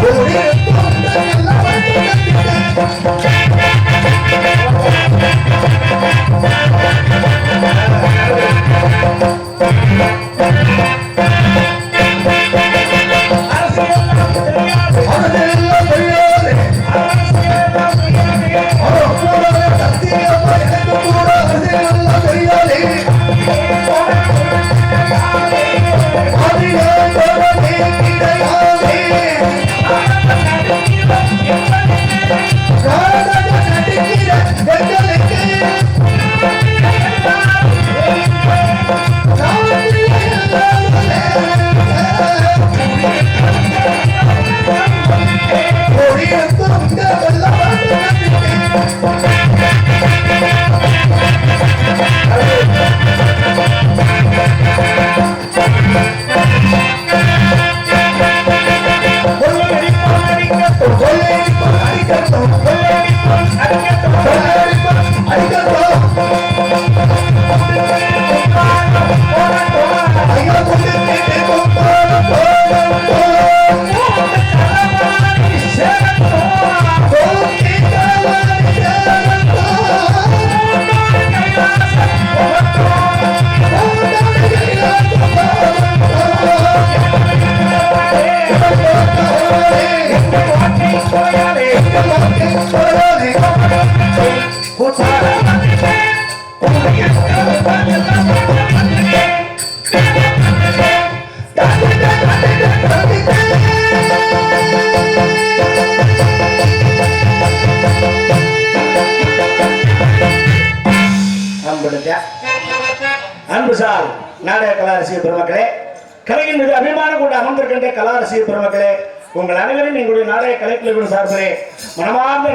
Glory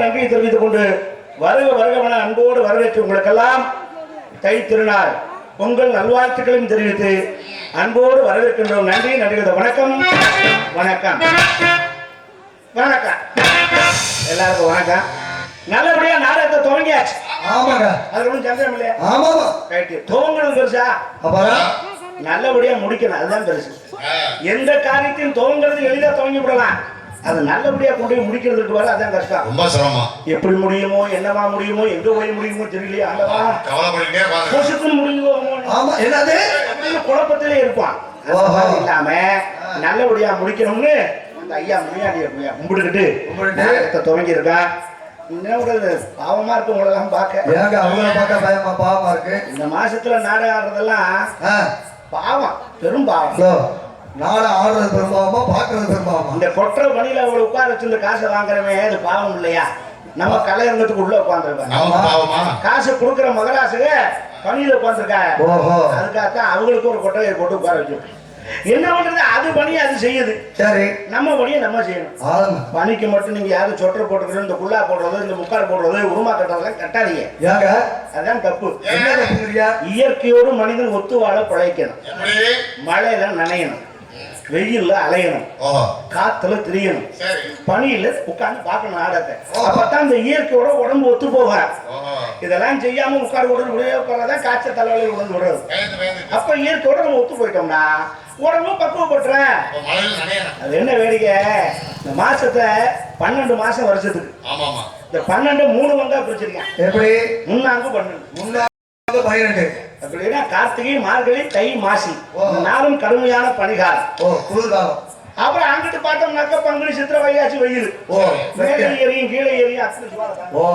நன்றியை தெரிவித்துக் கொண்டு வருக வருகவன அன்போடு வரவேற்று உங்களுக்கெல்லாம் தை திருநாள். உங்கள் நல்வாழ்த்துக்களையும் தெரிவித்து அன்போடு வரவேற்கின்றோம். நன்றி நன்றி. வணக்கம் வணக்கம். வணக்கம். எல்லாருக்கும் வணக்கம். நல்லபடியா நாடகத்தை துவங்கியாச்சு. ஆமாங்க. அது ஒன்றும் சந்தேகம் இல்லையா? ஆமாமா ரைட்டு துவங்கணும் பெருசா அப்புறம்? நல்லபடியா முடிக்கணும். அதுதான் பெருசு எந்த காரியத்தையும் துவங்குறது எளிதா துவங்கி விடலாம். அது நல்லபடியா கொண்டு போய் முடிக்கிறதுக்கு வர அதான் கஷ்டம். ரொம்ப சிரமம். எப்படி முடியுமோ என்னவா முடியுமோ எங்க போய் முடியுமோ தெரியலையா அங்கவா கவலைப்படிட்டே உட்காந்து கொசுக்குன்னு முடியுமோ ஆமா என்னது? குழப்பத்திலே இருப்பான். இல்லாம நல்லபடியா முடிக்கணும்னு அந்த ஐயா முன்னாடி கும்பிட்டுக்கிட்டு கும்பிட்டுட்டு. நாடகத்தை துவங்கி இது பாவமா இருக்கு உங்களெல்லாம் பார்க்க. அவங்கள பார்க்க பயமா பாவமா இருக்கு? இந்த மாசத்துல நாடகம் ஆடுறதெல்லாம் ஆ, பாவம் பெரும் பாவம். இதோ, நாடை ஆடுறது பாக்குறது பெரும்பாவமா இந்த கொற்ற பணியில அவளை உட்கார வச்சிருந்த காசை வாங்குறவன் அது பாவம் இல்லையா? நம்ம கலையரங்கத்துக்கு உள்ள உட்காந்துருக்காங்க காசு கொடுக்குற மகராசுக பணியில உட்காந்துருக்காங்க அதுக்காகத்தான் அவங்களுக்கு ஒரு கொட்டையை போட்டு உட்கார வச்சிருக்கோம் என்ன பண்றது? அது பணி அது செய்யுது. சரி. நம்ம பணியை நம்ம செய்யணும். பணிக்கு மட்டும் நீங்க யாரும் சொட்டர் போட்டுக்கணும் இந்த குள்ளா போடுறது இந்த முக்கால் போடுறது உருமா கட்டுறதெல்லாம் கட்டாதீங்க. அதான் தப்பு. இயற்கையோடு மனிதன் ஒத்து வாழ பிழைக்கணும். மழையில நனையணும். வெயில்ல அலையணும். காத்துல திரியணும். சரி. பனியில உட்கார்ந்து பார்க்கணும் நாடகத்தை. அப்பதான் இந்த இயற்கையோட உடம்பு ஒத்து போக இதெல்லாம் செய்யாம உட்கார் உடல் உட்காரதான் காய்ச்சல் தலைவலி உடம்பு விடுறது. அப்ப இயற்கையோட நம்ம ஒத்து போயிட்டோம்னா உடம்பு நனையணும் அது என்ன வேடிக்கை? இந்த மாசத்தை பன்னெண்டு மாசம் வருஷத்துக்கு. ஆமா ஆமா இந்த பன்னெண்டு மூணு வந்தா பிரிச்சிருக்கேன் எப்படி? முன்னாங்கு பன்னெண்டு. முன்னாங்க பன்னிரெண்டு. அப்படின்னா கார்த்திகை மார்கழி தை மாசி. நாளும் கடுமையான பனிகாலம். ஓ குளிர்காலம். அப்புறம் அங்கிட்டு பார்த்தோம்னாக்க பங்குனி சித்திரை வையாச்சு வெயில். ஓ மேலே. ஏறியும் கீழே ஏறியும் அத்தனை சுவாரதான். ஓ.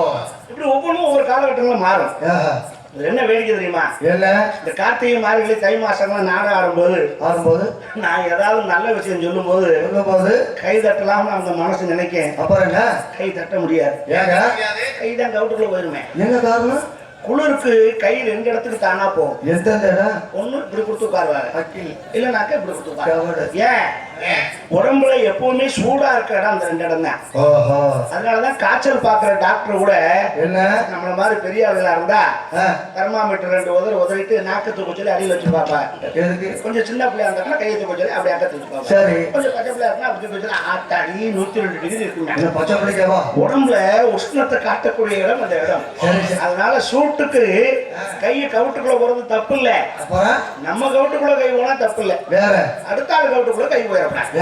இப்படி ஒவ்வொன்றும் ஒவ்வொரு காலகட்டங்களும் மாறும். என்ன வேடிக்கை தெரியுமா? என்ன? இந்த கார்த்திகை மார்கழி தை மாசம்லாம் நாடகம் ஆடும்போது ஆடும்போது? நான் ஏதாவது நல்ல விஷயம் சொல்லும்போது சொல்லும் போது கை தட்டலாம்னு அந்த மனசு நினைக்கேன். அப்புறம் என்ன? கை தட்ட முடியாது. கை தான் கவுட்டுக்குள்ள போயிருமே. என்ன காரணம்? குளிருக்கு கை ரெண்டு இடத்துக்கு தானா போகும்? எந்தெந்த இடம்? ஒண்ணு இப்படி கொடுத்து உட்காருவாங்க அக்கில் இல்லைனாக்கா இப்படி கொடுத்து. உட்காருவாங்க ஏன்? உடம்புல எப்பவுமே சூடா இருக்க இடம் அந்த ரெண்டு இடம் தான் ஓஹோ. அதனாலதான் காய்ச்சல் பாக்குற டாக்டர் கூட என்ன? நம்மள மாதிரி பெரிய ஆளுகளா இருந்தா தெர்மாமீட்டர் ரெண்டு உதறு உதறிட்டு நாக்கு தூக்க சொல்லி அடியில் வச்சு பார்ப்பாங்க கொஞ்சம் சின்ன பிள்ளையா இருந்தாங்கன்னா கையை தூக்க சொல்லி அப்படியே அக்கத்து வச்சு பார்ப்பாங்க சரி. கொஞ்சம் பச்சை பிள்ளையா இருந்தா அப்படி சொல்லி ஆத்தாடி நூத்தி ரெண்டு டிகிரி இருக்குங்க உடம்புல உஷ்ணத்தை காட்டக்கூடிய இடம் அந்த இடம். சரி, சரி. சூட்டுக்கு கையை கவுட்டுக்குள்ள போறது தப்பு இல்ல நம்ம கவுட்டுக்குள்ள கை போனா தப்பு இல்ல வேற? அடுத்த ஆள் கவுட்டுக்குள்ள கை போயிடக்கூடாது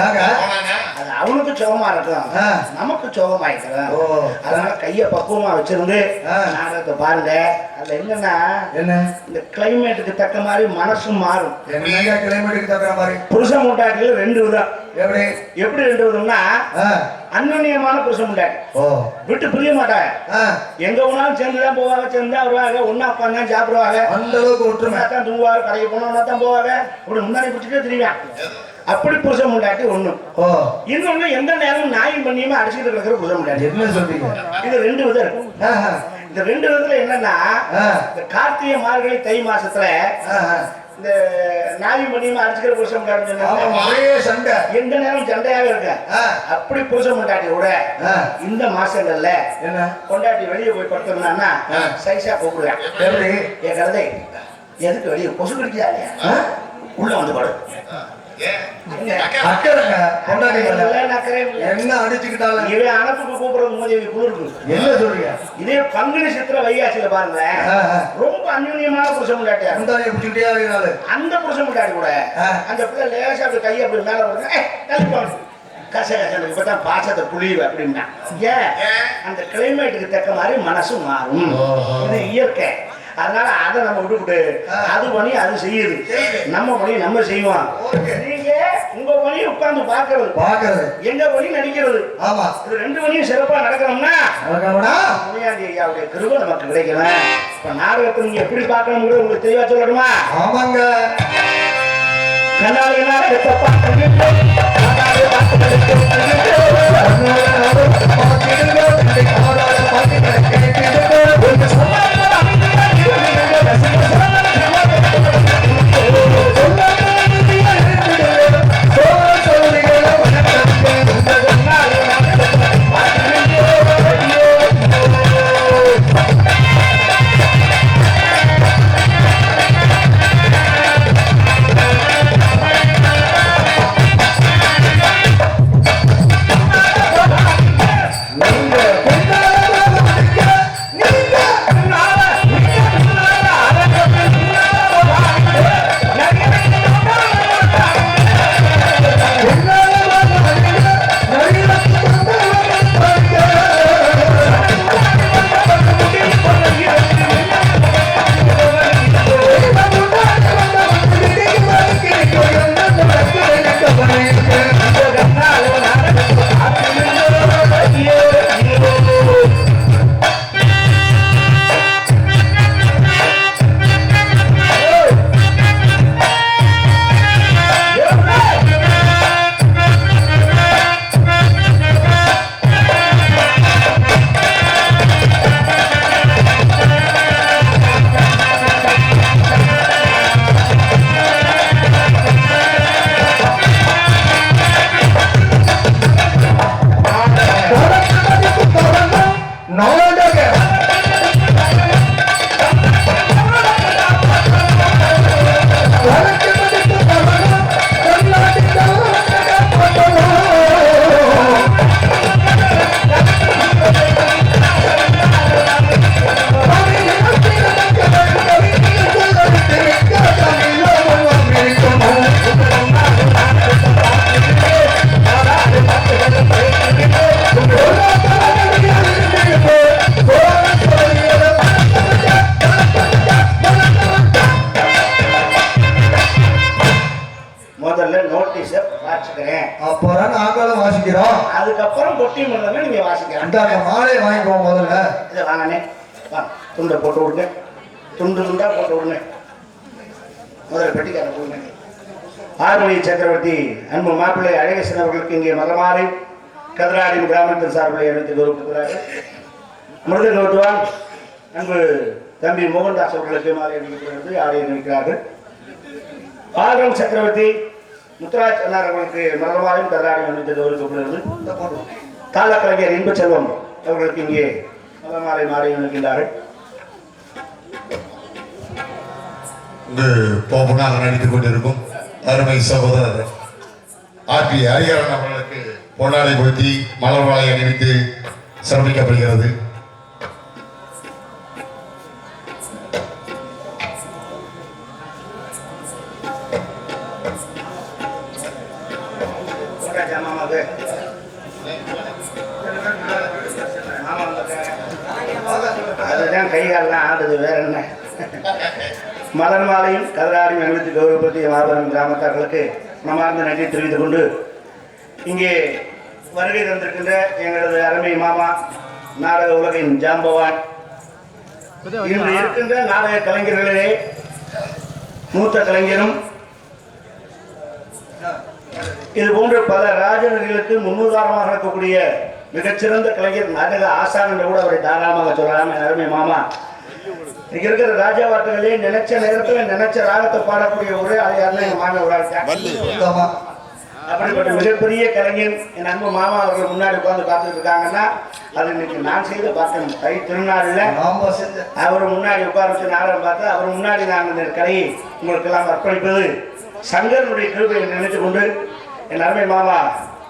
அது அவனுக்கு சுகமா இருக்கும் ஆ. நமக்கு சுகமாயிருக்கிறோம் ஓ. அதனால கைய பக்குவமா வச்சிருந்து. நாடகத்தை பாருங்க. அதுல என்னன்னா என்ன? இந்த கிளைமேட்டுக்கு தக்க மாதிரி மனசும் மாறும். என்னங்க கிளைமேட்டுக்கு தகுற மாதிரி? புருஷ முட்டாட்டிகள் ரெண்டு விதம். எப்படி? எப்படி ரெண்டு விதம்னா ஆ, அந்நியமான புருஷ முட்டாட்டி ஓ. விட்டு பிரிய மாட்டாங்க. எங்க போனாலும் சேர்ந்து தான் போவாங்க சேர்ந்து தான் வருவாங்க ஒண்ணா உட்காந்து தான் சாப்பிடுவாங்க. அந்த அளவுக்கு ஒற்றுமை. தான் தூங்குவாங்க கடைக்கு போனா ஒண்ணா தான் போவாங்க. இப்படி முன்னாடி பிடிச்சிட்டே தெரியுவேன் அப்படி புருஷ முண்டாட்டி ஒண்ணு. இன்னொன்னு எந்த நேரமும் நாயும் பண்ணியுமே அடிச்சுட்டு இருக்கிற புருஷ முண்டாட்டி. என்ன சொல்றீங்க? இது ரெண்டு விதம் இருக்கு. இந்த ரெண்டு விதத்துல என்னன்னா. இந்த கார்த்திகை மார்கழி தை மாசத்துல. இந்த நாயும் பண்ணியுமே அடிச்சுக்கிற புருஷ முண்டாட்டி ஆமா, சொன்னாங்க. ஒரே சண்டை எந்த நேரம் சண்டையாக இருக்க அப்படி புருஷ முண்டாட்டி கூட. இந்த மாசங்கள்ல என்ன கொண்டாட்டி வெளியே போய் படுத்தோம்னா. சைஸா கூப்பிடுவேன் என் கழுதை எதுக்கு வெளியே கொசு கடிக்குதா? உள்ள வந்து படு? அக்கறைங்க. என்ன அடிச்சுக்கிட்டாலும்? இவன் அனுப்புக்கு கூப்பிடுறது இவன் குளிருக்கு என்ன சொல்றீங்க? இதே பங்குனி சித்திர வைகாசியில பாருங்க. ரொம்ப அந்யுன்யமான புருஷன் முண்டாட்டியா? முந்தானியை பிடிச்சிக்கிட்டே அந்த புருஷன் முண்டாட்டி கூட. அந்த பிள்ளை லேசா அப்படி கையை அப்படி மேல தள்ளி போங்க. கச கச இப்பதான் பாசத்தை புளியுது அப்படின்னா. ஏன்? ஏன்? அந்த கிளைமேட்டுக்கு தக்க மாதிரி மனசு மாறும். இது இயற்கை. அதனால அதை நம்ம விட்டுவிட்டு. அது பணி அது செய்யுது. நம்ம பணி நம்ம செய்வோம். நீங்க உங்க பணி உட்கார்ந்து பாக்குறது பாக்குறது எங்க பணி நடிக்கிறது? ஆமா. இது ரெண்டு பணியும் சிறப்பா நடக்கணும்னா முனியாண்டி ஐயாவுடைய கிருபை நமக்கு கிடைக்கணும். இப்ப நாடகத்தை நீங்க எப்படி பார்க்கணுங்கிறது உங்களுக்கு தெளிவா சொல்லணுமா ஆமாங்க. கண்ணாடி நாடகத்தை பார்த்துக்கிட்டு, ஆறுமணி சக்கரவர்த்தி அன்பு மாப்பிள்ளை அழகேசன் அவர்களுக்கு இங்கே மகமாறி கதிராடின் கிராமத்தின் சார்பில் எடுத்து கௌரவிக்கிறார்கள் மிருதங்க ஓட்டுவான் அன்பு தம்பி மோகன்தாஸ் அவர்களுக்கு மாலை அணிவிக்கிறது ஆடை அணிவிக்கிறார்கள். பாகம் சக்கரவர்த்தி முத்துராஜ் அண்ணார் அவர்களுக்கு மலர்மாலையும் கதிராடி அணிவித்து கௌரவிக்கப்படுகிறது இந்த போட்டு தாளக்கலைஞர் இன்பச்செல்வம் அவர்களுக்கு இங்கே மலர்மாலை மாலை அணிவிக்கின்றார்கள். இங்கு போப்புனாக நடித்துக் கொண்டிருக்கும். அருமை சகோதரர். ஆர்பி ஹரிஹரன் அவர்களுக்கு பொன்னாடை பொருத்தி மலர் மாலை அணிவித்து சிறப்பிக்கப்படுகிறது மலர் மாலையும் கதராடி அணிவித்து கௌரவப்படுத்திய மாபெரும் கிராமத்தார்களுக்கு மனமார்ந்த நன்றி தெரிவித்துக் கொண்டு இங்கே வருகை தந்திருக்கின்ற எங்களது அருமை மாமா நாடக உலகின் ஜாம்பவான். இன்று இருக்கின்ற நாடக கலைஞர்களிலே மூத்த கலைஞரும் இது போன்ற பல ராஜநர்களுக்கு முன்னுதாரணமாக இருக்கக்கூடிய மிகச்சிறந்த கலைஞர் நாடக ஆசான் என்று கூட அவரை தாராளமாக சொல்லலாம். அருமை மாமா இங்க இருக்கிற ராஜா வார்த்தைகளே நினைச்ச நேரத்துல நினைச்ச ராகத்தை பாடக்கூடிய ஒரே ஆள் யாருன்னா எங்க மாமா ஒரு ஆள் அப்படிப்பட்ட மிகப்பெரிய கலைஞர் என் அன்பு மாமா அவர்கள் முன்னாடி உட்கார்ந்து பார்த்துட்டு இருக்காங்கன்னா அது இன்னைக்கு நான் செய்து பார்க்கணும். தை திருநாளில் அவர் முன்னாடி உட்கார வச்சு நாடகம் பார்த்து அவர் முன்னாடி நான் இந்த கலையை உங்களுக்கு எல்லாம் அர்ப்பணிப்பது சங்கரனுடைய கிருபையை நினைத்து கொண்டு என் அருமை மாமா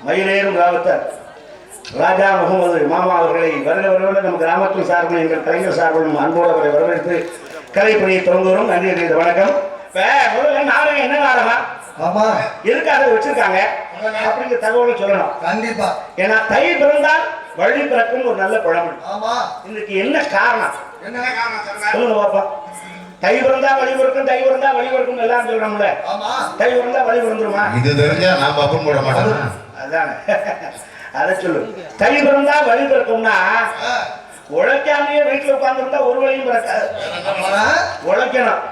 மயிலேறும் ராவத்தர் ராஜா முகமது மாமா அவர்களை வருட வருடம் நம் கிராமத்தின் சார்பில் எங்கள் கலைஞர் சார்பிலும் அன்போடு அவரை வரவேற்று கலைப்பணியை தொடங்குகிறோம். நன்றி அறிந்த வணக்கம். நாடகம் என்ன நாடகம்? ஆமா. எதுக்காக வச்சிருக்காங்க? அப்படிங்கிற தகவலை சொல்லணும். கண்டிப்பா. ஏன்னா தை பிறந்தால் வழி பிறக்கும் ஒரு நல்ல பழமொழி ஆமா. இதுக்கு என்ன காரணம்? என்ன சொல்லுங்க? பாப்பா. தை பிறந்தா வழி பிறக்கும் தை பிறந்தா வழி பிறக்கும் எல்லாம் சொல்றோம்ல ஆமா. தை பிறந்தா வழி பிறந்துருமா? இது தெரிஞ்சா நான் பப்பன் போட மாட்டேன். அதானே. அதை சொல்லு. தை பிறந்தா வழி பிறக்கும்னா உழைக்காமையே வீட்டுல உட்கார்ந்துருந்தா ஒரு வழியும் பிறக்காது. உழைக்கணும்.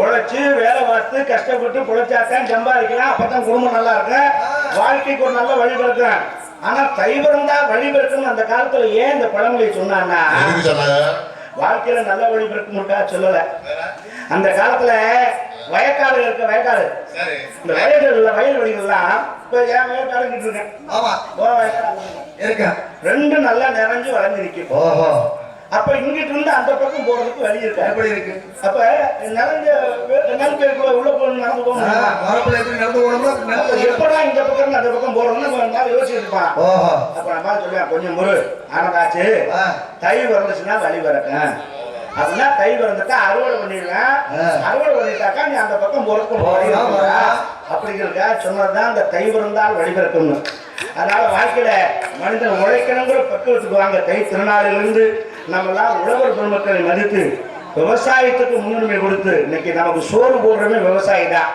உழைச்சு வேலை பார்த்து கஷ்டப்பட்டு பிழைச்சாத்தான் சம்பாதிக்கலாம் அப்பதான் குடும்பம் நல்லா இருக்கும் வாழ்க்கைக்கு ஒரு நல்ல வழி பிறக்கும் ஆனா தை பிறந்தா வழி பிறக்கும் அந்த காலத்துல ஏன் இந்த பழமொழி சொன்னான்னா வாழ்க்கையில நல்ல வழி பிறக்கும்னுக்கா சொல்லல. அந்த காலத்துல வயக்காடு இருக்க வயக்காடு. இந்த வயல்கள்ல வயல்வெளிகள்லாம் இப்ப என் வயக்காடுகிட்டு இருக்கேன்? ஆமா. இருக்க. ரெண்டு நல்லா நிறைஞ்சு வளர்ந்து நிற்கும் ஓஹோ. அப்ப இங்கிட்டு இருந்து அந்த பக்கம் போறதுக்கு வழி இருக்கா? எப்படி இருக்கு? அப்ப நிறைஞ்ச நெல் பேருக்குள்ள உள்ள போய் நடந்து போக ஆ, முடியுமா? வரப்புல எப்படி நடந்து நடந்து எப்படா இந்த பக்கம் அந்த பக்கம் போறோம்னு நம்ம நாள் யோசிச்சுட்டு இருப்பான் ஓஹோ. அப்ப நம்ம சொல்லுவேன் கொஞ்சம் முரு ஆனதாச்சு தை வந்துச்சுன்னா வழி வரட்டும். அப்படின்னா தை வந்துட்டா அறுவடை பண்ணிடுவேன். அறுவடை பண்ணிட்டாக்கா நீ அந்த பக்கம் போகலாம். அப்படிங்கிறதுக்கா சொன்னதுதான் இந்த தை பிறந்தால் வழி பிறக்கும்னு அதனால வாழ்க்கையில மனிதன் உழைக்கணுங்கிற பக்குவத்துக்கு வாங்க தை திருநாளிலிருந்து நம்ம எல்லாம் உழவர் பெருமக்களை மதித்து விவசாயத்துக்கு முன்னுரிமை கொடுத்து இன்னைக்கு நமக்கு சோறு போடுறமே விவசாயி தான்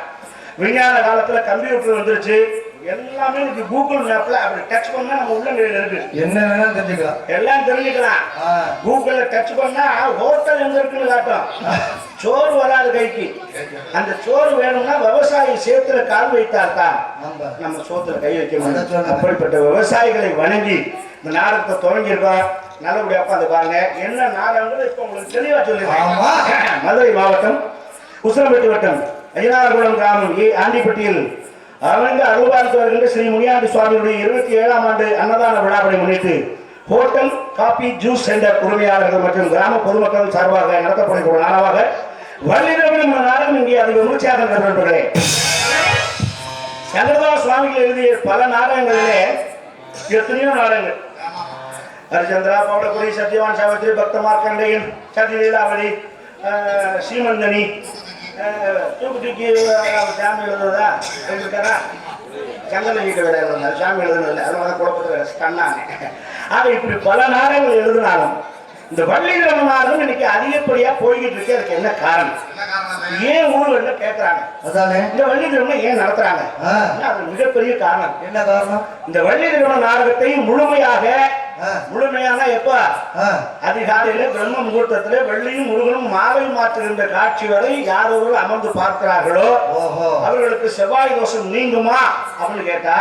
விஞ்ஞான காலத்துல கம்ப்யூட்டர் வந்துருச்சு. எல்லாமே இன்னைக்கு கூகுள் மேப்ல அப்படி டச் பண்ணா நம்ம உள்ளங்கையில இருக்கு. என்ன வேணாலும் தெரிஞ்சுக்கலாம். எல்லாம் தெரிஞ்சுக்கலாம். கூகுள்ல டச் பண்ணா ஹோட்டல் எங்க இருக்குன்னு காட்டும். சோறு வராது கைக்கு. அந்த சோறு வேணும்னா விவசாயி சேத்துல கால் வைத்தால் தான் நம்ம நம்ம சோத்துல கை வைக்க முடியும். அப்படிப்பட்ட விவசாயிகளை வணங்கி இந்த நாடகத்தை தொடங்கியிருக்கோம். நல்லபடியா உட்காந்து பாருங்க. என்ன நாடகங்கள் இப்ப உங்களுக்கு தெளிவா. சொல்லிருக்கேன் மதுரை மாவட்டம் உசிலம்பட்டி வட்டம் ஐயனார்குளம் கிராமம் ஆண்டிப்பட்டியில். அரங்க அருள்பாலித்து வருகின்ற ஸ்ரீ முனியாண்டி சுவாமியுடைய இருபத்தி ஏழாம் ஆண்டு அன்னதான விழாவை முன்னிட்டு ஹோட்டல் காபி ஜூஸ் சென்டர் உரிமையாளர்கள் மற்றும் கிராம பொதுமக்கள் சார்பாக நடத்தப்படக்கூடிய நாளாக வள்ளிரவில் நாளும் இங்கே அதிக விமர்சையாக நடைபெறுகிறே சங்கரதாஸ் சுவாமிகள் எழுதிய பல நாடகங்களிலே எத்தனையோ நாடகங்கள். ஹரிச்சந்திரா பவளபுரி சத்யவான் சாவித்ரி பக்த மார்க்கண்டையன் சதி அஹ், சீமந்தனி தூக்கு சாமி எழுதுறதா? எழுதிருக்காரா சங்கல வீட்டு வேலை இருந்தார் சாமி எழுதுனதில்லை அதனால குழப்பத்தில் கண்ணாங்க ஆக இப்படி பல நாடகங்கள் எழுதினாலும் இந்த நாடகம் இன்னைக்கு அதிகப்படியா போய்கிட்டு இருக்கு. அதுக்கு என்ன காரணம்? ஏன் ஊர்ல கேட்கறாங்க அதானே? இந்த வள்ளிகிழமை ஏன் நடத்துறாங்க? அது மிகப்பெரிய காரணம். என்ன காரணம்? இந்த வள்ளி திருமண நாடகத்தை முழுமையாக. முழுமையான எப்ப? அதிகாலையிலே பிரம்ம முகூர்த்தத்திலே வெள்ளியும் முருகனும் மாலை மாற்றுகின்ற காட்சி வரை யார் ஒருவர் அமர்ந்து பார்க்கிறார்களோ ஓஹோ. அவர்களுக்கு செவ்வாய் தோஷம் நீங்குமா அப்படின்னு கேட்டா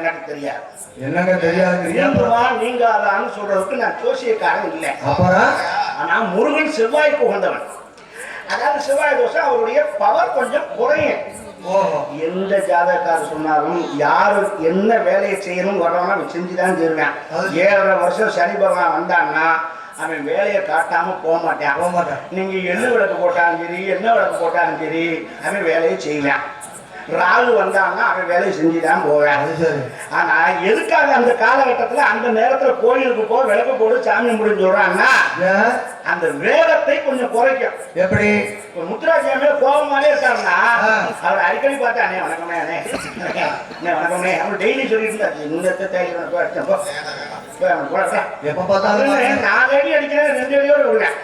எனக்கு தெரியாது. என்னங்க தெரியாதுங்கிறீங்க நீங்குமா நீங்காதான்னு சொல்றதுக்கு நான் ஜோசியக்காரன் இல்லை. ஆனா முருகன் செவ்வாய்க்கு உகந்தவன். அதாவது செவ்வாய் தோஷம் அவருடைய பவர் கொஞ்சம் குறையும். எந்த ஜாதகக்காரர் சொன்னாலும் யாரு என்ன வேலையை செய்யணும் வர்றவனா அவன் செஞ்சுதான் தருவேன். ஏழரை வருஷம் சனி பகவான் வந்தான்னா அவன் வேலையை காட்டாம போக மாட்டான். போக மாட்டேன். நீங்க எண்ணெய் விளக்கு போட்டாலும் சரி எண்ணெய் விளக்கு போட்டாலும் சரி அவன் வேலையை செய்வேன். ராகு வந்தான்னா அவன் வேலையை செஞ்சுதான் போவேன். ஆனா எதுக்காக அந்த காலகட்டத்துல அந்த நேரத்துல கோயிலுக்கு போ விளக்கு போடு சாமி முடிஞ்சு சொல்றாங்கன்னா அந்த வேகத்தை கொஞ்சம் குறைக்கும். எப்படி? இப்ப முத்துராஜாமே கோபமாலே இருக்காருன்னா. அவர் அடிக்கடி பார்த்தா அண்ணே வணக்கமே அண்ணே வணக்கமே அவர் டெய்லி சொல்லிட்டு இருந்தாரு. இந்த தேடி. எப்ப பார்த்தாலும் நாலு அடி அடிக்கிறேன் ரெண்டு அடியோட விடுவேன்.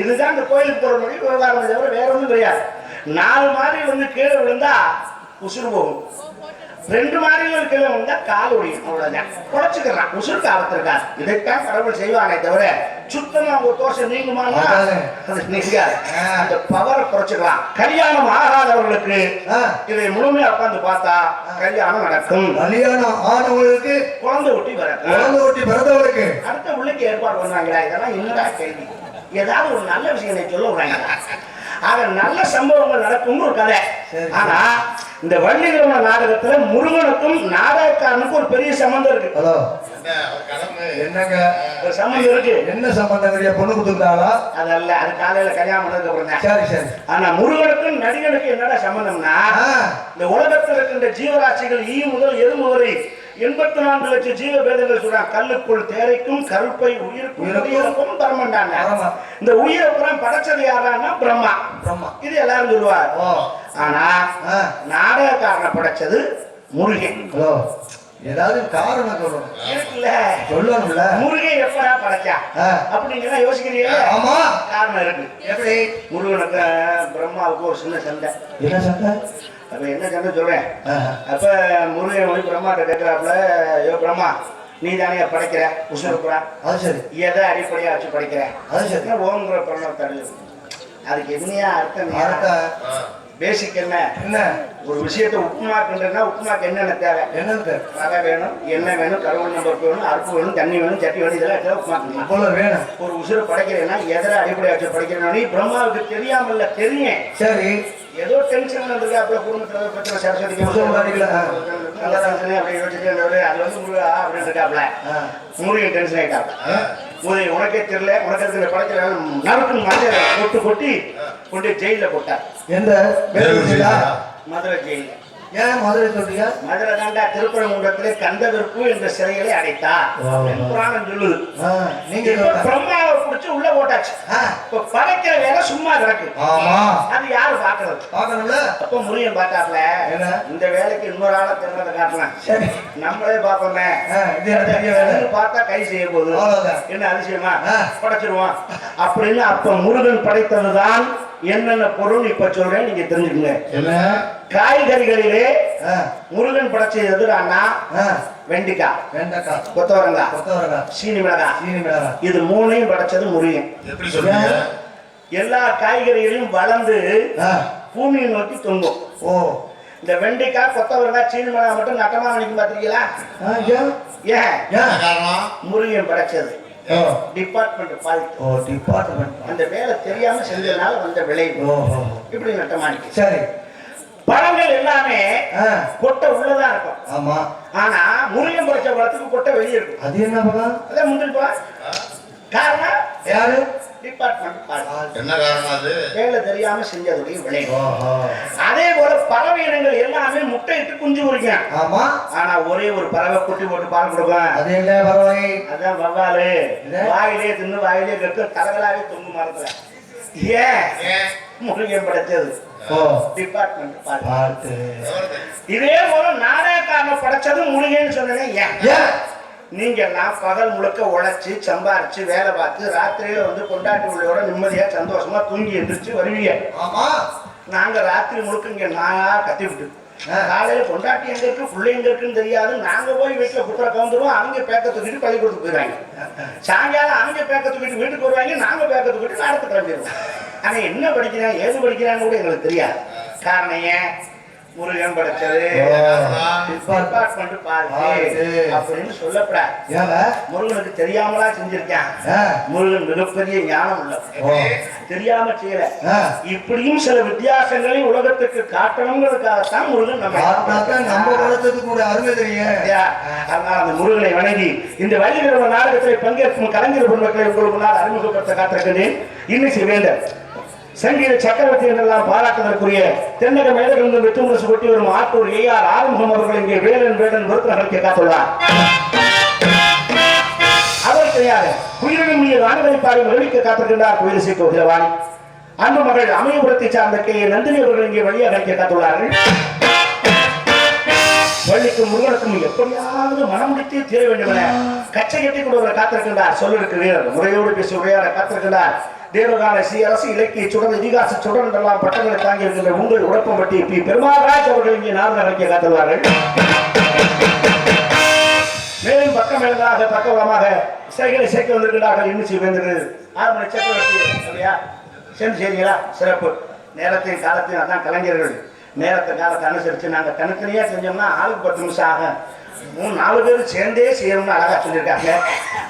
இதுதான் இந்த கோயிலுக்கு போற மொழி விவகாரம் தவிர வேற ஒன்றும் கிடையாது. நாலு மாதிரி வந்து கீழே விழுந்தா உசுறு போகும். ரெண்டு மாதிரிகள் கீழே விழுந்தா கால் ஒடியும் அவ்வளவுதான். குறைச்சிக்கிறான் உசுருக்கு ஆபத்திருக்காது இதைத்தான் கடவுள் செய்வானே தவிர சுத்தமா உங்க தோசை. அது நீங்காது. அந்த பவரை குறைச்சிக்கலாம். கல்யாணம் ஆகாதவர்களுக்கு இதை முழுமையா உட்கார்ந்து பார்த்தா கல்யாணம் நடக்கும். கல்யாணம் ஆனவங்களுக்கு குழந்தை ஊட்டி வரக்கும் குழந்தை ஊட்டி பிறந்தவருக்கு அடுத்த உள்ளுக்கு ஏற்பாடு பண்ணாங்களா இதெல்லாம் என்னடா கேள்வி? ஏதாவது ஒரு நல்ல விஷயம் நீ சொல்ல விடுறாங்களா? ஆக நல்ல சம்பவங்கள் நடக்கும் ஒரு கதை. ஆனா இந்த வள்ளிகிழமை நாடகத்துல முருகனுக்கும் நாடகக்காரனுக்கும் ஒரு பெரிய சம்பந்தம் இருக்கு. ஹலோ. என்ன அவர் கடமை? என்னங்க? ஒரு சம்பந்தம் இருக்கு. என்ன சம்பந்தங்கிறிய பொண்ணு கொடுத்துருக்காளா? அதல்ல அது காலையில கல்யாணம் பண்ணதுக்கு அப்புறம் தான். சரி சரி. ஆனா முருகனுக்கும் நடிகனுக்கும் என்னடா சம்பந்தம்னா இந்த உலகத்தில் இருக்கின்ற ஜீவராசிகள் ஈ முதல் எறும்பு வரை எண்பத்தி நான்கு லட்சம் ஜீவ பேதங்கள் சொல்றாங்க. கல்லுக்குள் தேரைக்கும் கருப்பை உயிருக்கும் உயிருக்கும். உயிருக்கும் பிரம்மண்டாங்க பரம. இந்த உயிரை புறம் படைச்சது யாரான்னா பிரம்மா. பிரம்மா. இது எல்லாரும் சொல்லுவார் ஆனா நாடகக்காரனை படைச்சது முருகன். ஏதாவது காரணம் சொல்லணும். இருக்குல்ல சொல்லணும்ல. முருகன் எப்படா படைச்சா? ஆ, அப்படிங்கிற யோசிக்கிறீங்களா? ஆமா. காரணம் இருக்கு. எப்படி? முருகனுக்கு பிரம்மாவுக்கு ஒரு சின்ன சண்டை. என்ன சண்டை? அப்ப என்ன சண்டை சொல்றேன் அப்ப முருகன் போய் பிரம்மாட்ட கேட்கிறாப்புல ஐயோ பிரம்மா நீ தானே படைக்கிற? அது சரி. எதை அடிப்படையா வச்சு படைக்கிற? அது சரி. ஓங்கிற பிரணவ தள்ளு அதுக்கு என்னையா அர்த்தம்? பேசிக் என்ன? என்ன? ஒரு விஷயத்தை உப்புமாக்குன்றா உப்புமாக்கு என்னென்ன தேவை? என்னது ரவை வேணும் எண்ணெய் வேணும் கருவல் நம்பர் வேணும் அறுப்பு வேணும் தண்ணி வேணும் சட்டி வேணும் இதெல்லாம் எடுத்து உப்புமாக்கலாம் இவ்வளவு வேணும். ஒரு உசுரை படைக்கிறேன்னா எதிர அடிப்படையா வச்சு படைக்கிறேன்னு பிரம்மாவுக்கு தெரியாமல்ல தெரியும் சரி. ஏதோ டென்ஷன் வந்திருக்காப்புல குடும்பத்துல ஏதோ பிரச்சனை சரஸ்வதிக்கு. நல்ல டென்ஷன் அப்படி இருந்தவரு, அது வந்து முருகா அப்படின்னு இருக்காப்புல ஆ, முருகன் டென்ஷன் முருகன் உனக்கே தெரியல உனக்கு படைக்கிற நறுக்கு மஞ்சள் கொட்டு கொட்டி கொண்டு ஜெயில போட்டார். எந்த? மதுரை ஜெயில ஏன் மதுரை சொல்றீங்க? மதுரை தாண்டா திருப்பரங்குன்றத்திலே கந்தவிற்கு என்ற சிறைகளை அடைத்தார். புராணம் சொல்லுது. நீங்க. பிரம்மாவை பிடிச்சு உள்ள போட்டாச்சு. இப்ப படைக்கிற வேலை சும்மா கிடக்கு. ஆமா. அது யாரு பாக்குறது பார்க்கணும்ல. அப்ப முருகன் பார்த்தாப்ல என்ன? இந்த வேலைக்கு இன்னொரு ஆளை திறந்த காட்டலாம். சரி. நம்மளே அது பார்த்தா கை செய்ய போகுது. என்ன அதிசயமா? ஆ. படைச்சிருவான். அப்படின்னு அப்ப முருகன் படைத்ததுதான் என்னென்ன பொருள் இப்ப சொல்றேன் நீங்க தெரிஞ்சுக்கங்க. காய்கறிகளிலே முருகன் படைச்சது எதுடான்னா வெண்டிக்காய் வெண்டைக்காய் கொத்தவரங்காய் கொத்தவரங்காய் சீனி மிளகாய் சீனி மிளகாய் இது மூணையும் படைச்சது முருகன். எப்படி சொல்றீங்க? எல்லா காய்கறிகளையும் வளர்ந்து பூமியை நோக்கி தொங்கும். ஓ. இந்த வெண்டைக்காய் கொத்தவரங்காய் சீனி மிளகாய் மட்டும் நட்டமா நினைக்கும் பாத்திருக்கீங்களா ஏன்? ஏன்? முருகன் படைச்சது. டிபார்ட்மெண்ட் ஃபால்ட் ஓ டிபார்ட்மெண்ட் அந்த வேலை தெரியாம செஞ்சதுனால வந்த விளைவு. ஓஹோ இப்படி நட்டமானிக்கு சரி. பழங்கள் எல்லாமே கொட்டை உள்ளதா இருக்கும். ஆமா. ஆனா முருகன் படைச்ச பழத்துக்கு கொட்டை வெளியே இருக்கும். அது என்ன பக்கம் அதான் முந்திரி காரணம் யாரு? என்ன காரணம் அது? வேலை தெரியாம செஞ்சதுடைய விளைவு அதே போல பறவை இனங்கள் எல்லாமே முட்டையிட்டு குஞ்சு பொரிக்கும் ஆமா. ஆனா ஒரே ஒரு பறவை குட்டி போட்டு பால் கொடுக்கும் அது பறவை? அதான் வவ்வாலு? வாயிலே தின்னு வாயிலே கட்டு கலகலாவே தொங்கு மரத்துல. ஏன்? முருகன் படைச்சது ஓ. டிபார்ட்மெண்ட் இதே போல நாடகக்காரனை படைச்சது முருகன்னு சொன்னேன் ஏன்? ஏன் நீங்க எல்லாம் பகல் முழுக்க உழைச்சு சம்பாரிச்சு வேலை பார்த்து ராத்திரியில வந்து கொண்டாட்டி உள்ளோட நிம்மதியா சந்தோஷமா தூங்கி எந்திரிச்சு வருவீங்க. ஆமா. நாங்க ராத்திரி முழுக்க இங்க நாயா கத்தி விட்டு. காலையில கொண்டாட்டி எங்க இருக்கு புள்ளை எங்க இருக்குன்னு தெரியாது. நாங்க போய் வீட்டுல குப்புற கவுந்துருவோம் அவங்க பேக்க தூக்கிட்டு பள்ளிக்கூடத்துக்கு போயிடுவாங்க. சாயங்காலம் அவங்க பேக்க தூக்கிட்டு வீட்டுக்கு வருவாங்க நாங்க பேக்க தூக்கிட்டு நடத்து கிளம்பிடுவோம். ஆனா என்ன படிக்கிறாங்க ஏது படிக்கிறாங்க கூட எங்களுக்கு தெரியாது. காரணம் ஏன்? முருகன் படிச்சது டிபார்ட்மெண்ட் பாருங்க. அப்படின்னு சொல்லப்படாது. முருகனுக்கு தெரியாமலா செஞ்சிருக்கான். முருகன் மிகப்பெரிய ஞானம் உள்ள. தெரியாம செய்யல. இப்படியும் சில வித்தியாசங்களை உலகத்துக்கு காட்டணுங்கிறதுக்காகத்தான் முருகன் நம்ம நம்ம குலத்துக்கு கூட அருமை தெரியும் அந்த முருகனை வணங்கி இந்த வழிகிற நாடகத்தில் பங்கேற்கும் கலைஞர் பெருமக்களை உங்களுக்கு முன்னால் அறிமுகப்படுத்த காத்திருக்கிறேன் இன்னைக்கு வேண்டர் சங்கீத சக்கரவர்த்திகளெல்லாம் பாராட்டுவதற்குரிய தென்னக மேலகிருந்து வெற்றி முரசு கொட்டி வரும் ஆட்டூர் ஏ ஆர் ஆறுமுகம் அவர்கள் இங்கே வேலன் வேலன் விருத்தினர்களுக்கு காத்துள்ளார். அவர் கிடையாது குயிலின் மீது ஆண்களை வெளிக்க காத்திருக்கின்றார் குயில் சீக்கு உகிரவாணி அன்பு மகள் அமையபுரத்தை சார்ந்த கே நந்தினி அவர்கள் இங்கே வழியாக அழைக்க காத்துள்ளார்கள். வள்ளிக்கும் முருகனுக்கும் எப்படியாவது மனம் முடித்து தீர வேண்டும் என கச்சை கட்டி கொண்டு காத்திருக்கின்றார். சொல்லிருக்கு முறையோடு பேசி உரையாட காத்திருக்கின்றார். தேவகால சி அரசு இலக்கிய சுடர் இதிகாச சுடர் எல்லாம் பட்டங்களை தாங்கி இருக்கின்ற உங்கள் உடப்பம்பட்டி பி. பெருமாள்ராஜ் அவர்கள் இங்கே நாரத அழைக்க காத்துள்ளார்கள். மேலும் பக்கம் எழுதாக பக்கவளமாக இசைகளை சேர்க்க வந்திருக்கிறார்கள் இன்னும் செய்வேந்தர்கள் ஆறு மணி சக்கரவர்த்தி சரியா சென்று செய்றீங்களா சிறப்பு. நேரத்தையும் காலத்தையும் அதான் கலைஞர்கள். நேரத்தை காலத்தை அனுசரித்து நாங்கள் தனித்தனியாக செஞ்சோம்னா ஆளுக்கு பத்து நிமிஷம் ஆகும் மூணு நாலு பேரும் சேர்ந்தே செய்யணும்னு அழகா சொல்லியிருக்காங்க.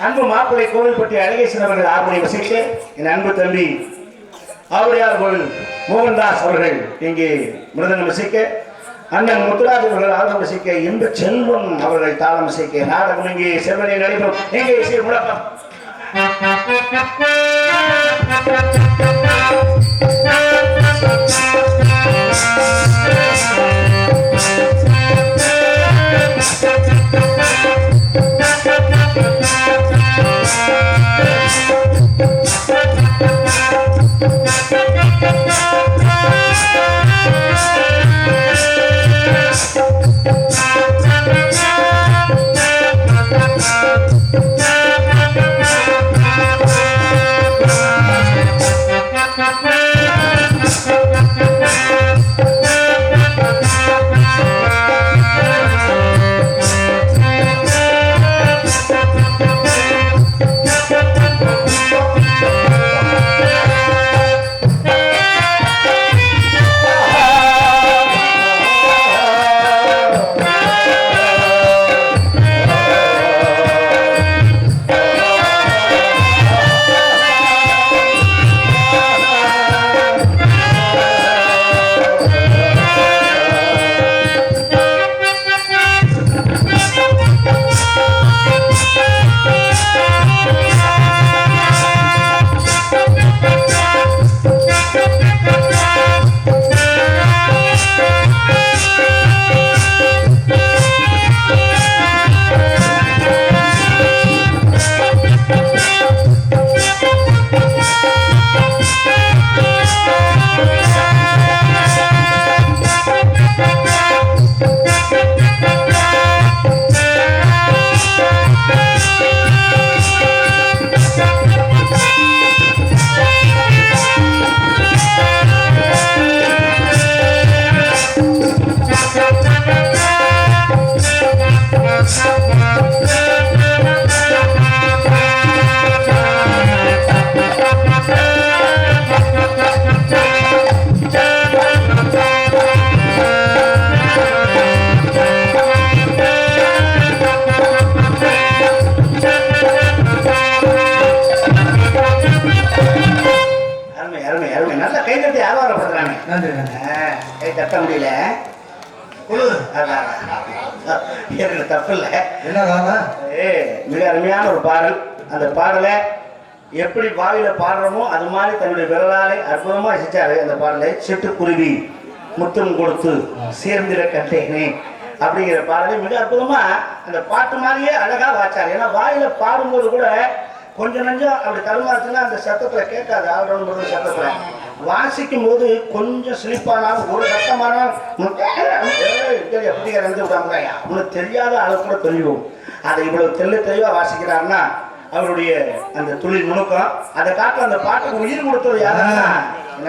அன்பு மாப்பிள்ளை கோவில்பட்டி அழகேசன் அவர்கள் ஆறு வசித்து என் அன்பு தம்பி ஆவுடையார் கோவில் மோகன்தாஸ் அவர்கள் இங்கே மிருதங்கம் வசிக்க அண்ணன் முத்துராஜ் அவர்கள் ஆளுநர் வசிக்க இன்ப செல்வம் அவர்கள் தாளம் வசிக்க நாடகம் இங்கே செல்வனை நடைபெறும். எங்கே இசை முழக்கம். அருமை ஆர்வப்படுறாங்க நன்றி நன்றி கை தட்ட முடியல. எனக்கு தப்பு இல்லை. என்ன மிக அருமையான ஒரு பாடல். அந்த பாடலை எப்படி வாயில பாடுறோமோ அது மாதிரி தன்னுடைய விரலாலை அற்புதமா ரசிச்சாரு அந்த பாடலை. சிட்டுக்குருவி முத்தம் கொடுத்து சேர்ந்திட கண்டேனே அப்படிங்கிற பாடலை மிக அற்புதமா அந்த பாட்டு மாதிரியே அழகா வாச்சாரு ஏன்னா வாயில பாடும்போது கூட கொஞ்சம் நஞ்சம் அப்படி தடுமாறுச்சுன்னா அந்த சத்தத்துல கேட்காது. ஆல்ரவுண்ட் சத்தத்துல. வாசிக்கும் போது கொஞ்சம் ஸ்லிப்பானாலும் ஒரு கட்டமானாலும் எப்படி இறந்து விடாம அவனுக்கு தெரியாத அளவு கூட தெரியும். அதை இவ்வளவு தெல்ல தெளிவா வாசிக்கிறாருன்னா அவருடைய அந்த துளி நுணுக்கம் அதை காட்ட அந்த பாட்டுக்கு உயிர் கொடுத்தது யாருன்னா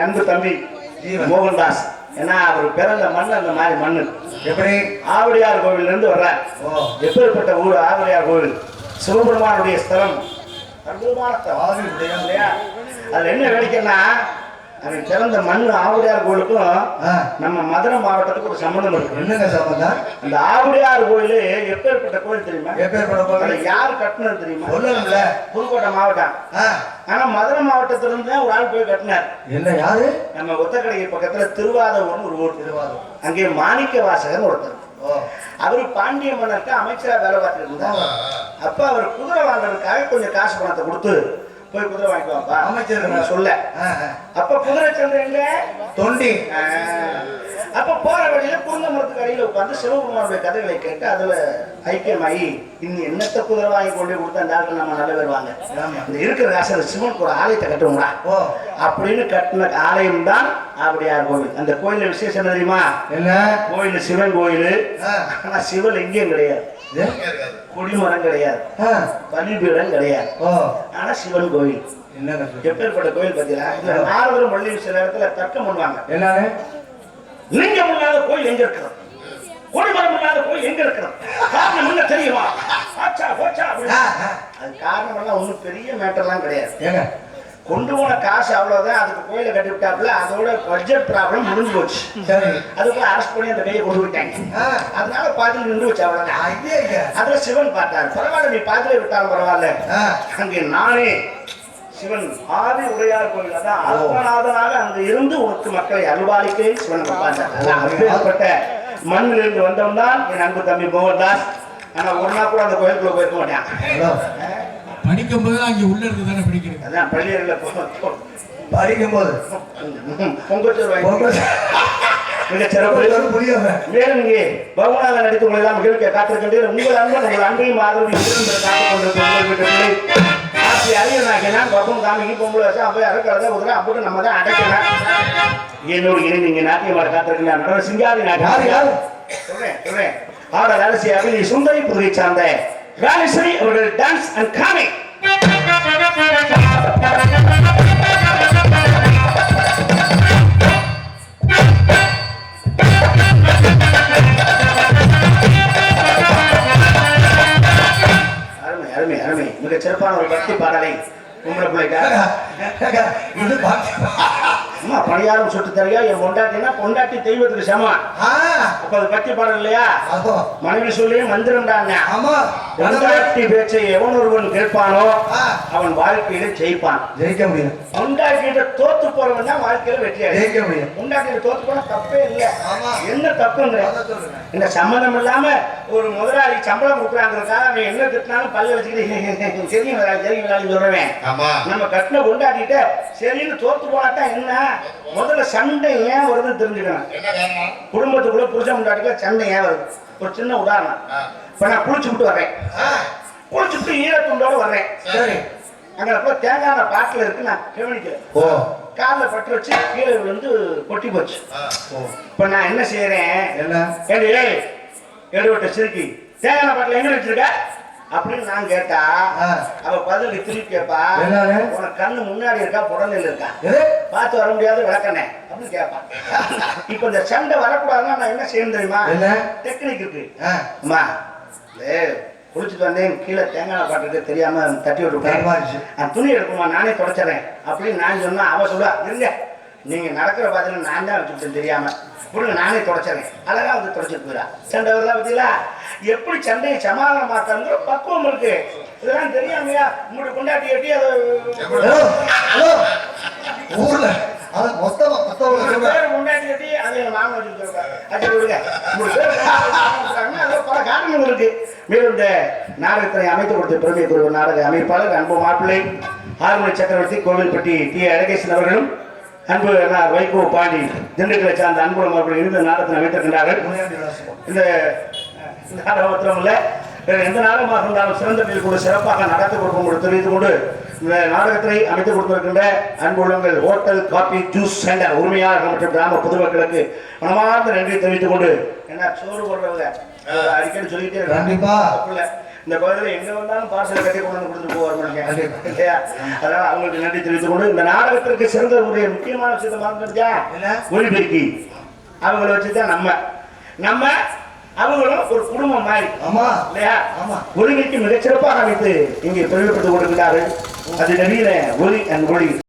அன்பு தம்பி. மோகன்தாஸ். ஏன்னா அவர் பிறந்த மண் அந்த மாதிரி மண்ணு. எப்படி? ஆவடியார் கோவில்ல இருந்து வர்றார். ஓ. எப்பேற்பட்ட ஊர் ஆவடியார் கோவில்? சிவபெருமானுடைய ஸ்தலம். அற்புதமான அதுல என்ன வேடிக்கைன்னா அவன் பிறந்த மண் ஆவடியார் கோவிலுக்கும் ஆ, நம்ம மதுரை மாவட்டத்துக்கு ஒரு சம்பந்தம் இருக்கு. என்னங்க சம்பந்தம்? அந்த ஆவடியார் கோயில் எப்பேற்பட்ட கோயில் தெரியுமா? எப்பேற்பட்ட கோவில்? யார் கட்டினது தெரியுமா? சொல்லணும்ல. புதுக்கோட்டை மாவட்டம். ஆனா மதுரை மாவட்டத்துல இருந்து ஒரு ஆள் போய் கட்டினார். என்ன யாரு? நம்ம ஒத்தக்கடை பக்கத்துல திருவாதூர்னு ஒரு ஊர். திருவாரூர் அங்கே மாணிக்க வாசகன் ஒருத்தர். அவரு பாண்டிய மன்னருக்கு அமைச்சரா வேலை பார்த்துட்டு இருந்தார். அப்ப அவர் குதிரை வாங்குறதுக்காக கொஞ்சம் காசு பணத்தை கொடுத்து போய் குதிரை வாங்கிட்டு வாப்பா. அமைச்சர். சொல்ல. அப்ப குதிரை சந்தைங்க தொண்டி. அப்ப போற வழியில குருந்த மரத்துக்கு அடியில உட்கார்ந்து சிவபெருமானுடைய கதைகளை கேட்டு அதுல ஐக்கியமாயி இன்னும் என்னத்த குதிரை வாங்கி கொண்டு கொடுத்தா டாக்டர் நம்ம நல்ல வருவாங்க. இந்த இருக்கிற அந்த சிவனுக்கு ஒரு ஆலயத்தை கட்டுவோம்டா ஓ. அப்படின்னு கட்டின ஆலயம் தான் ஆவடியார் கோவில். அந்த கோயில்ல விசேஷம் தெரியுமா? என்ன? கோயில் சிவன் கோயில். ஆனா சிவலிங்கம் கிடையாது. இருக்காது கொடிமரம் கிடையாது. பலிபீடம் கிடையாது. ஆனா சிவன் கோயில்? எப்பேற்பட்ட கோயில் பார்த்தீங்களா? இந்த நாரதரும் வள்ளியும் சில இடத்துல தர்க்கம் பண்ணுவாங்க. என்னன்னு லிங்கம் இல்லாத கோயில் எங்க இருக்கிறது? கொடிமரம் இல்லாத கோயில் எங்க இருக்கிறது? காரணம் என்ன தெரியுமா? ஆச்சா போச்சா. அது காரணம் எல்லாம் ஒன்றும் பெரிய மேட்டர்லாம் கிடையாது. ஏங்க? கொண்டு போன காசு அவ்வளவுதான் அதுக்கு கோயிலை கட்டி விட்டாப்புல அதோட பட்ஜெட் ப்ராப்ளம் முடிஞ்சு போச்சு. சரி. அதுக்குள்ள அரெஸ்ட் பண்ணி அந்த கையை கொண்டு விட்டாங்க அதனால பாதியில் நின்று வச்சு அவ்வளவுதான். அதுல சிவன் பார்த்தார். பரவாயில்ல நீ பாதியில விட்டாலும் பரவாயில்ல. அங்கே நானே சிவன் ஆதி உடையார் கோயில். அதான் ஆத்மநாதனாக அங்கு இருந்து உனக்கு மக்களை அருள்வாளிக்கே சிவன் அப்பேற்பட்ட மண்ணிலிருந்து வந்தவன் தான் என் அன்பு தம்பி மோகன்தாஸ் ஆனா ஒரு நாள் கூட அந்த கோயிலுக்குள்ள போயிருக்க மாட்டான். படிக்கும் போது அங்கே உள்ள இருந்து தானே அதான் சிறப்பு. ஒரு புரியாம மேலும் இங்கே பகுநாதன் நடித்து உங்களை எல்லாம் மகிழ்ச்சியை காத்திருக்கின்றேன். உங்கள் அன்பன் உங்கள் அன்பையும் ஆதரவு ஆட்சி அறியனாக்கினா பக்கம் காமிக்கு பொம்பளை வச்சா போய் அடக்கிறத உதற அப்படி நம்ம தான் அடைக்கலாம். என்னோடு இணைந்து இங்கே நாட்டியமாக காத்திருக்கின்றார் நடன சிங்காரி நாட்டியம் யாரு சொல்றேன் சொல்றேன். ஆடல் அபினி சுந்தரி புதுவை சார்ந்த ராணேஸ்வரி அவர்கள் டான்ஸ் அண்ட் அருமை மிக சிறப்பான ஒரு பக்தி பாடலை உங்களை பிள்ளைக்காக இது அம்மா பணியாரம் சுட்டு தரையா என் பொண்டாட்டினா பொண்டாட்டி தெய்வத்துக்கு சமம். அப்ப அது பக்தி பாடல் இல்லையா? மனைவி சொல்லி மந்திரம்டாங்க. ஆமா. பொண்டாட்டி பேச்சை எவன் ஒருவன் கேட்பானோ. அவன் வாழ்க்கையில ஜெயிப்பான். ஜெயிக்க முடியும் பொண்டாட்டிகிட்ட தோத்து போறவன் தான் வாழ்க்கையில வெற்றி அடையும் ஜெயிக்க முடியும் பொண்டாட்டிகிட்ட தோத்து போனா தப்பே இல்ல. என்ன தப்புங்கிற. இந்த சம்மந்தம் இல்லாம ஒரு முதலாளி சம்பளம் கொடுக்குறாங்கிறதுக்காக அவன் என்ன திட்டினாலும் பல்ல வச்சுக்கிட்டு சரி முதலாளி சரி முதலாளி சொல்றவன். நம்ம கட்டின கொண்டாடிட்ட சரின்னு தோத்து போனாட்டா என்ன? முதல்ல சண்டை ஏன் வருதுன்னு தெரிஞ்சுக்கணும். குடும்பத்துக்குள்ள புருஷன் கொண்டாடிக்க சண்டை ஏன் வருது? ஒரு சின்ன உதாரணம். இப்ப நான் குளிச்சு விட்டு வர்றேன். ஆ, குளிச்சுட்டு ஈரத்துண்டோட வர்றேன். அங்க போய் தேங்காய் பாட்டில் இருக்கு நான் கவனிக்கல ஓ. காலில் பட்டு வச்சு கீழே விழுந்து கொட்டி போச்சு. இப்ப நான் என்ன செய்யறேன்? என்ன? ஏடி ஏய் எடுவிட்ட சிரிக்கி. தேங்காய் பாட்டில் எங்க வச்சிருக்க? அப்படின்னு நான் கேட்டா. அவ பதிலுக்கு திருப்பி என்னது? உனக்கு கண்ணு முன்னாடி இருக்கா புடலையில் இருக்கா? பார்த்து வர முடியாது விளக்கண்ணே அப்படின்னு கேட்பான் இப்ப இந்த சண்டை வரக்கூடாதுன்னா நான் என்ன செய்யணும் தெரியுமா? டெக்னிக் இருக்கு. அம்மா குளிச்சுட்டு வந்தேன் கீழே தேங்காய் பாட்டுக்கு தெரியாம தட்டி. நான் துணி எடுக்குமா நானே தொடச்சிடுறேன். அப்படின்னு நான் சொன்னா அவ சொல்லுவா இருங்க. நீங்க நடக்கிற பாத்துல நான் தான் வச்சுட்டேன் தெரியாம. கொடுங்க நானே தொடச்சிடுறேன் அழகா வந்து தொடச்சிட்டு போயிடா சண்டை வருதா பார்த்தீங்களா எப்படி சண்டையை சமாதானமாக்கங்கிற பக்குவம் இருக்கு. இதெல்லாம் தெரியாமையா? உங்களுடைய கொண்டாட்டி எட்டி அதை ஹலோ ஊர்ல அது மொத்தமா மொத்தமா. பேர் கட்டி அதை மாமன் வச்சுருக்காங்க அது விடுங்க அதுல பல காரணங்கள் இருக்கு. மேலும் இந்த நாடகத்தை அமைத்து கொடுத்த பெருமை நாடக அமைப்பாளர் அன்பு மாப்பிள்ளை ஆறுமணி சக்கரவர்த்தி கோவில்பட்டி டி அழகேசன் அவர்களும் அன்பு வைகோ பாண்டி திண்டுக்கலை சார்ந்த அன்பு மாப்பிள்ளை இந்த நாடகத்தை விலாசம். இந்த இந்த நாடகம் மாத்திரமல்ல எந்த நாடகமாக இருந்தாலும் சிறந்த பேர் கூட சிறப்பாக நடத்தி கொடுக்கும் கூட தெரிவித்துக் கொண்டு இந்த நாடகத்தை அமைத்துக் கொடுத்திருக்கின்ற அன்புள்ளங்கள் ஹோட்டல் காபி ஜூஸ் சென்டர் உரிமையாளர்கள் மற்றும் கிராம பொதுமக்களுக்கு மனமார்ந்த நன்றி தெரிவித்துக் கொண்டு என்ன சோறு போடுறவங்க அடிக்கடி சொல்லிட்டே. கண்டிப்பா. இந்த பகுதியில் எங்க வந்தாலும் பார்சல் கட்டி கொண்டு வந்து கொடுத்துட்டு போவாங்க. இல்லையா? அதனால அவங்களுக்கு நன்றி தெரிவித்துக் கொண்டு இந்த நாடகத்திற்கு சிறந்த ஒரு முக்கியமான விஷயத்தை என்ன? ஒலிபெருக்கி அவங்கள வச்சு தான் நம்ம. நம்ம அவங்களும் ஒரு குடும்பம் மாதிரி. ஆமா. இல்லையா? ஆமா. ஒலிமைக்கு மிகச்சிறப்பாக அமைத்து இங்கே பெருமைப்பட்டுக் கொண்டிருக்கிறார்கள். அது நவீன ஒலி அண்ட் ஒளி.